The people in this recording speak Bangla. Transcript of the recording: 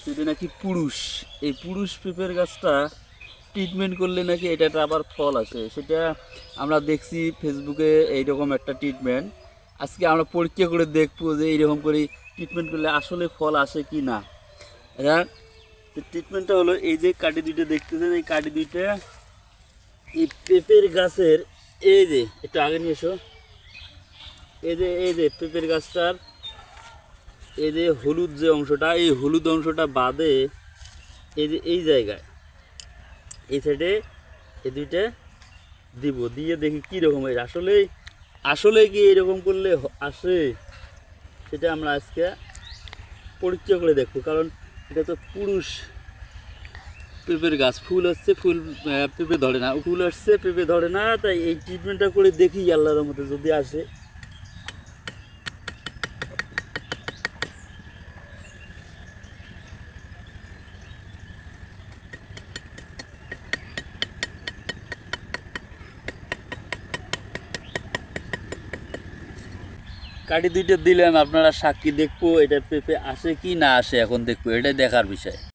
হয়েছে এটা নাকি পুরুষ। এই পুরুষ পেঁপের গাছটা ট্রিটমেন্ট করলে নাকি এটা আবার ফল আসে। সেটা আমরা দেখছি ফেসবুকে এইরকম একটা ট্রিটমেন্ট আজকে আমরা পরীক্ষা করে দেখব যে এইরকম করে ট্রিটমেন্ট করলে আসলে ফল আসে কি না। এটা ট্রিটমেন্টটা হলো এই যে কাটি দুইটা দেখতেছেন, এই কাটি দুইটা, এই পেঁপের গাছের, এই যে, একটু আগে নিয়ে এসো। এই যে এই যে পেঁপের গাছটার এই যে হলুদ যে অংশটা, এই হলুদ অংশটা বাদে এই যে এই জায়গায়, এই সাইডে এই দুইটা দিব। দিয়ে দেখি কী রকম হয় আসলে আসলে কি এরকম করলে আসে সেটা আমরা আজকে পরীক্ষা করে দেখব। কারণ এটা তো পুরুষ পেঁপের গাছ। ফুল হচ্ছে ফুল পেঁপে ধরে না। ফুল আসছে, পেঁপে ধরে না, তাই এই ট্রিটমেন্টটা করে দেখি আল্লাহর মতো যদি আসে। কাটি দুইটা দিলেন, আপনারা সাক্ষী দেখব, এটা পেঁপে আসে কি না আসে এখন দেখব, এটাই দেখার বিষয়।